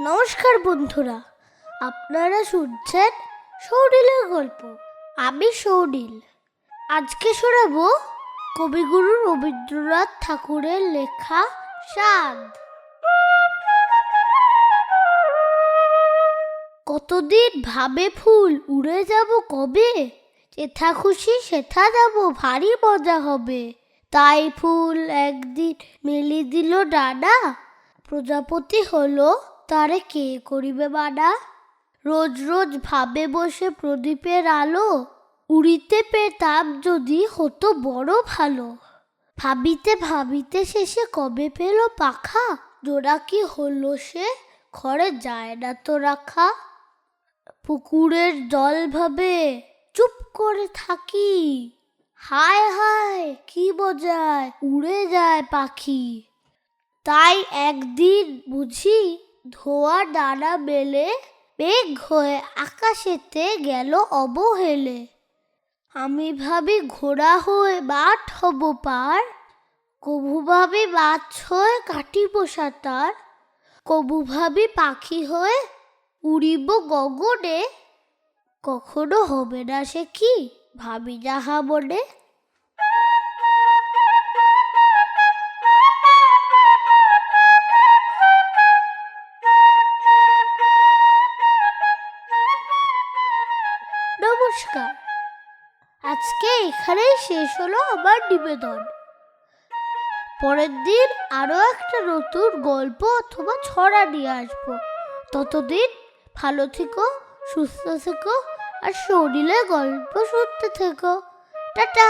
নমস্কার বন্ধুরা, আপনারা শুনছেন সৌরিলের গল্প। আমি সৌরিল। আজকে শোনাবো কবিগুরু রবীন্দ্রনাথ ঠাকুরের লেখা সাদ কতদিন ভাবে ফুল উড়ে যাব কবে? যেথা খুশি সেথা যাব, ভারী মজা হবে। তাই ফুল একদিন মেলি দিল ডানা। প্রজাপতি হলো তারে কে করিবে বানা রোজ রোজ ভাবে বসে প্রদীপের আলো, উড়িতে পেতাম যদি হতো বড় ভালো। ভাবিতে ভাবিতে শেষে কবে পেল পাখা? জোড়া কি হলো সে? ঘরে যায় না তো রাখা। পুকুরের জল ভাবে চুপ করে থাকি। হায় হায়, কি বোঝায়? উড়ে যায় পাখি। তাই একদিন বুঝি ধোয়া ডানা মেলে বেগ হয়ে আকাশেতে গেল অবহেলে। আমি ভাবি ঘোড়া হয়ে বাট হব পার কভু ভাবি মাছ হয়ে কাটিব সাঁতার কবু ভাবি পাখি হয়ে উড়িব গগনে। কখনো হবে না সে কি, ভাবি যাহা মনে নমস্কার। আজকে এখানেই শেষ হলো আমার নিবেদন। পরের দিন আরও একটা নতুন গল্প অথবা ছড়া নিয়ে আসব। ততদিন ভালো থেকো, সুস্থ থেকো আর শরীরে গল্প শুনতে থেকো। টাটা।